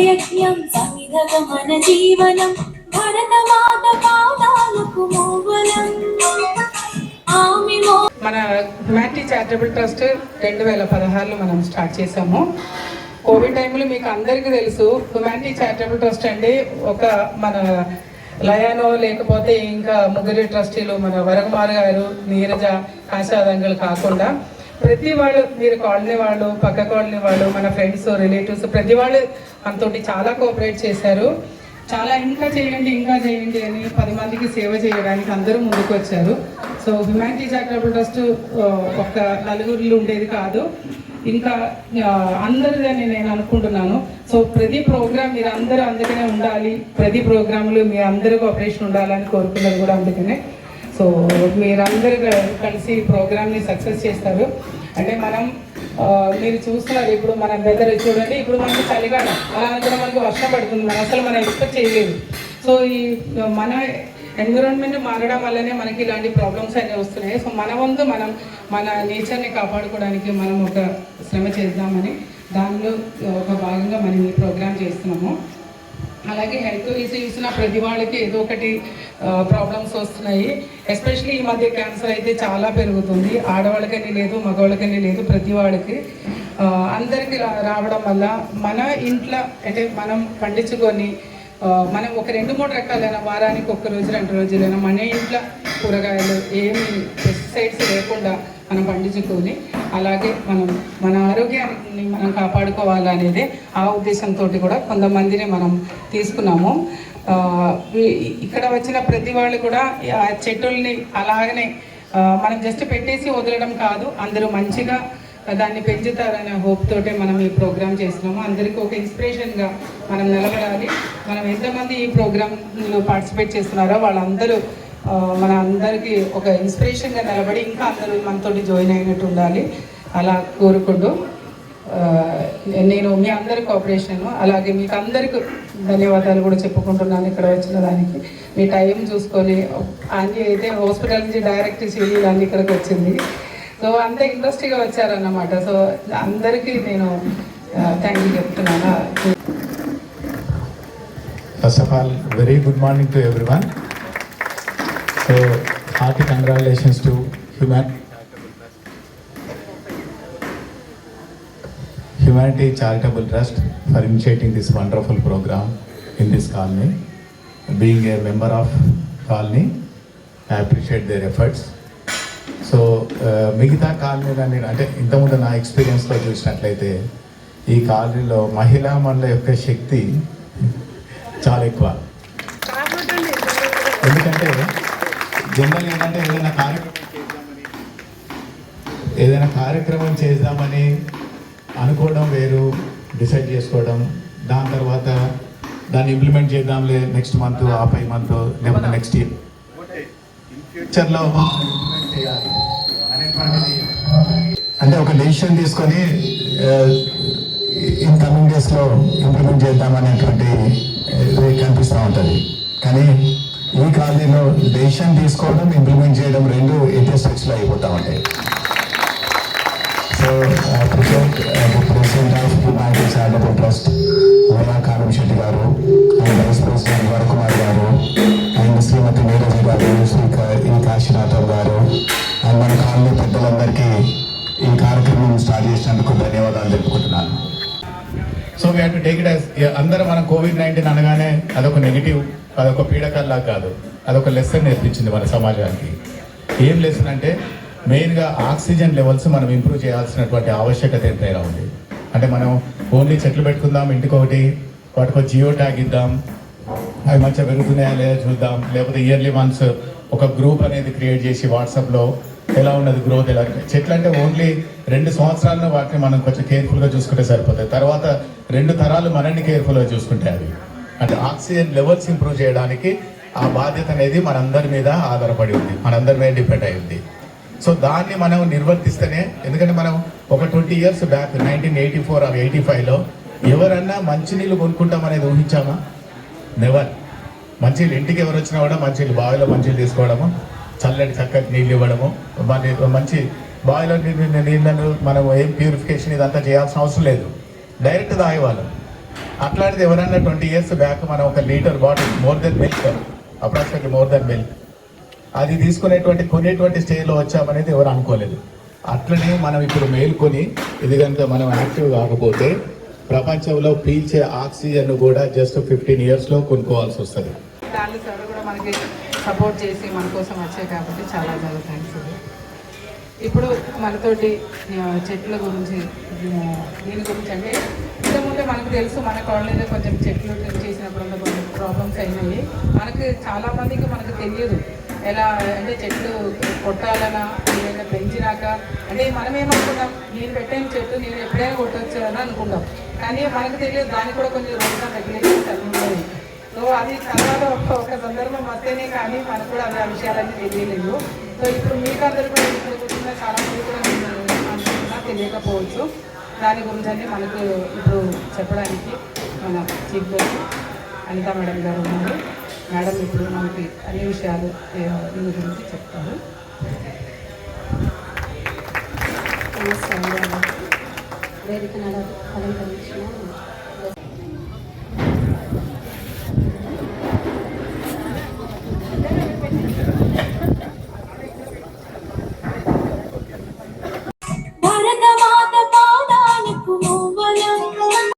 యజ్ఞం సమిధగ మన జీవనం భరతమాత పాదాలకు మూవలం మన హ్యుమానిటీ చారిటబుల్ ట్రస్ట్ రెండు వేల పదహారులో మనం స్టార్ట్ చేసాము కోవిడ్ టైంలో మీకు అందరికీ తెలుసు హ్యుమానిటీ చారిటబుల్ ట్రస్ట్ అండి. ఒక మన లయానో లేకపోతే ఇంకా ముగ్గురు ట్రస్టీలు మన వరకుమార్ గారు నీరజ ఆశాదంగలు కాకుండా ప్రతి వాళ్ళు మీరు కాలనీ వాళ్ళు పక్క కాలనీ వాళ్ళు మన ఫ్రెండ్స్ రిలేటివ్స్ ప్రతి వాళ్ళు మనతోటి చాలా కోఆపరేట్ చేశారు. చాలా ఇంకా చేయండి ఇంకా చేయండి అని పది మందికి సేవ చేయడానికి అందరూ ముందుకు వచ్చారు. సో హ్యుమానిటీ చారిటబుల్ ట్రస్ట్ ఒక నలుగురిలో ఉండేది కాదు. ఇంకా అందరిదని నేను అనుకుంటున్నాను. సో ప్రతి ప్రోగ్రామ్ మీరు అందరూ అందుకనే ఉండాలి. ప్రతి ప్రోగ్రాంలో మీ అందరూ కోఆపరేషన్ ఉండాలని కోరుకున్నది కూడా అందుకనే. సో మీరందరూ కలిసి ప్రోగ్రామ్ని సక్సెస్ చేస్తారు. అంటే మనం మీరు చూస్తున్నారు ఇప్పుడు మన వెదర్ చూడండి ఇప్పుడు మనకి చలికాలం. అలా అనుకున్న మనకు వర్షం పడుతుంది. మనం అసలు మనం ఎక్స్పెక్ట్ చేయలేదు. సో ఈ మన ఎన్విరాన్మెంట్ మారడం వల్లనే మనకి ఇలాంటి ప్రాబ్లమ్స్ అనేవి వస్తున్నాయి. సో మన వంతు మనం మన నేచర్ని కాపాడుకోవడానికి మనం ఒక శ్రమ చేద్దామని దానిలో ఒక భాగంగా మనం ఈ ప్రోగ్రామ్ చేస్తున్నాము. అలాగే హెల్త్ ఇష్యూస్ నా ప్రతి వాళ్ళకి ఏదో ఒకటి ప్రాబ్లమ్స్ వస్తున్నాయి. ఎస్పెషల్లీ ఈ మధ్య క్యాన్సర్ అయితే చాలా పెరుగుతుంది. ఆడవాళ్ళకని లేదు మగవాళ్ళకని లేదు ప్రతి వాళ్ళకి. అందరికీ రా- రావడం వల్ల మన ఇంట్లో అంటే మనం పండించుకొని మనం ఒక రెండు మూడు రకాలైన వారానికి ఒక రోజు రెండు రోజులైనా మన ఇంట్లో కూరగాయలు ఏమి పెస్టిసైడ్స్ లేకుండా మనం పండించుకొని అలాగే మనం మన ఆరోగ్యాన్ని మనం కాపాడుకోవాలనేది ఆ ఉద్దేశంతో కూడా కొంతమందిని మనం తీసుకున్నాము. ఇక్కడ వచ్చిన ప్రతి వాళ్ళు కూడా ఆ చెట్టుల్ని అలాగనే మనం జస్ట్ పెట్టేసి వదలడం కాదు అందరూ మంచిగా దాన్ని పెంచుతారనే హోప్ తోటే మనం ఈ ప్రోగ్రామ్ చేస్తున్నాము. అందరికీ ఒక ఇన్స్పిరేషన్గా మనం నిలబడాలి. మనం ఎంతమంది ఈ ప్రోగ్రాంలో పార్టిసిపేట్ చేస్తున్నారో వాళ్ళందరూ మన అందరికీ ఒక ఇన్స్పిరేషన్గా నిలబడి ఇంకా అందరూ మనతో జాయిన్ అయినట్టు ఉండాలి. అలా కోరుకుంటూ నేను మీ అందరి కోఆపరేషన్ అలాగే మీకు అందరికి ధన్యవాదాలు కూడా చెప్పుకుంటున్నాను ఇక్కడ వచ్చిన దానికి. మీ టైం చూసుకొని ఆంటీ అయితే హాస్పిటల్ నుంచి డైరెక్ట్ షెడ్యూల్ అన్ని ఇక్కడికి వచ్చింది. సో అంత ఇంట్రెస్ట్గా వచ్చారన్నమాట. సో అందరికీ నేను థ్యాంక్ యూ చెప్తున్నాను. First of all very good morning to everyone. So hearty congratulations to human humanity charitable trust for initiating this wonderful program in this colony being a member of colony I appreciate their efforts so మిగతా colony దాన్ని అంటే ఇంతకుముందు నా ఎక్స్పీరియన్స్లో చూసినట్లయితే ఈ కాలనీలో మహిళా మండల యొక్క శక్తి చాలా ఎక్కువ. ఎందుకంటే జనరల్ ఏంటంటే ఏదైనా కార్యక్రమం ఏదైనా కార్యక్రమం చేద్దామని అనుకోవడం వేరు డిసైడ్ చేసుకోవడం. దాని తర్వాత దాన్ని ఇంప్లిమెంట్ చేద్దాంలే నెక్స్ట్ మంత్ ఆ ఫైవ్ మంత్ లేకపోతే నెక్స్ట్ ఇయర్ ఫ్యూచర్లో ఇంప్లిమెంట్ చేయాలి. అనేటువంటిది అంటే ఒక డెసిషన్ తీసుకొని ఇన్ కమింగ్ డేస్లో ఇంప్లిమెంట్ చేద్దామనేటువంటి ఇది కనిపిస్తూ ఉంటుంది. కానీ ఈ ఖాళీలో డెసిషన్ తీసుకోవడం ఇంప్లిమెంట్ చేయడం రెండు ఎటే స్టెప్స్లో అయిపోతా ఉంటాయి. So president president of humanity charitable trust Veena Kalam Shetty garu and vice president Varakumar గారు అండ్ శ్రీమతి నీరజ్ గారు శ్రీ ఈ కాశీనాథరావు గారు అండ్ మన కాలనీ పెద్దలందరికీ ఈ కార్యక్రమం స్టార్ట్ చేసినందుకు ధన్యవాదాలు తెలుపుకుంటున్నాను. So we to take it as అందరూ మనం కోవిడ్ నైన్టీన్ అనగానే అదొక నెగిటివ్ అదొక పీడకల్లా కాదు. అదొక లెసన్ నేర్పించింది మన సమాజానికి. ఏం లెసన్ అంటే మెయిన్గా ఆక్సిజన్ లెవెల్స్ మనం ఇంప్రూవ్ చేయాల్సినటువంటి ఆవశ్యకత ఎంతైనా ఉంది. అంటే మనం ఓన్లీ చెట్లు పెట్టుకుందాం ఇంటికొకటి వాటికి జియో ట్యాగ్ ఇద్దాం అవి మంచిగా పెరుగుతున్నాయా లేదా చూద్దాం. లేకపోతే ఇయర్లీ వన్స్ ఒక గ్రూప్ అనేది క్రియేట్ చేసి వాట్సాప్లో ఎలా ఉన్నది గ్రోత్ ఎలా చెట్లు అంటే ఓన్లీ రెండు సంవత్సరాల్లో వాటిని మనం కొంచెం కేర్ఫుల్గా చూసుకుంటే సరిపోతాయి. తర్వాత రెండు తరాలు మనల్ని కేర్ఫుల్గా చూసుకుంటే అవి. అంటే ఆక్సిజన్ లెవెల్స్ ఇంప్రూవ్ చేయడానికి ఆ బాధ్యత అనేది మనందరి మీద ఆధారపడి ఉంది. మనందరి మీద డిపెండ్ అయి ఉంది. సో దాన్ని మనం నిర్వర్తిస్తేనే ఎందుకంటే మనం ఒక twenty years back nineteen eighty four or eighty ఫైవ్లో ఎవరన్నా మంచినీళ్ళు కొనుక్కుంటాం అనేది ఊహించామా? నెవర్ మంచినీళ్ళు ఇంటికి ఎవరు వచ్చినా కూడా మంచినీళ్ళు బావిలో మంచినీళ్ళు తీసుకోవడము. చల్లటి చక్కటి నీళ్ళు ఇవ్వడము. మరి మంచి బాయిలో నీళ్ళు నీళ్ళను మనం ఏం ప్యూరిఫికేషన్ ఇదంతా చేయాల్సిన అవసరం లేదు. డైరెక్ట్ తాగేవాళ్ళం. అట్లాంటిది ఎవరన్నా ట్వంటీ ఇయర్స్ బ్యాక్ మనం ఒక litre bottle more than milk approximately more than milk అది తీసుకునేటువంటి కొనేటువంటి స్టేజ్లో వచ్చామనేది ఎవరు అనుకోలేదు. అట్లనే మనం ఇప్పుడు మేల్కొని ఇది కనుక మనం యాక్టివ్ కాకపోతే ప్రపంచంలో పీల్చే ఆక్సిజన్ కూడా జస్ట్ ఫిఫ్టీన్ ఇయర్స్లో కొనుక్కోవాల్సి వస్తుంది. సపోర్ట్ చేసి మన కోసం వచ్చాయి కాబట్టి చాలా చాలా థ్యాంక్స్ ఇప్పుడు మనతోటి చెట్ల గురించి దీని గురించి అంటే ఇంతకుముందే మనకు తెలుసు మన కాలనీలో కొంచెం చెట్లు చేసినప్పుడు అంతా కొంచెం ప్రాబ్లమ్స్ అయినాయి. మనకి చాలామందికి మనకు తెలియదు. ఎలా అంటే చెట్లు కొట్టాలనా ఏదైనా పెంచినాక అంటే మనం ఏమనుకుంటాం నేను పెట్టాను చెట్టు నేను ఎప్పుడైనా కొట్టచ్చు అని అనుకుంటాం. కానీ మనకు తెలియదు దానికి కూడా కొంచెం రూల్స్ అండ్ రెగ్యులేషన్స్ అన్నీ ఉన్నాయి. సో అది తర్వాత ఒక సందర్భం వస్తేనే కానీ మనకు కూడా అవి ఆ విషయాలన్నీ తెలియలేదు. సో ఇప్పుడు మీకు అందరూ కూడా ఇప్పుడు కూర్చున్న చాలా మంది కూడా అనుకుంటున్నా తెలియకపోవచ్చు. దాని గురించి మనకు ఇప్పుడు చెప్పడానికి మన చీఫ్ గెస్ట్ అనితా మేడం గారు ఉన్నారు. మేడం ఇప్పుడు మనకి అన్ని విషయాలు దీని గురించి చెప్తారు. వేదిక నడ అలంకరించిన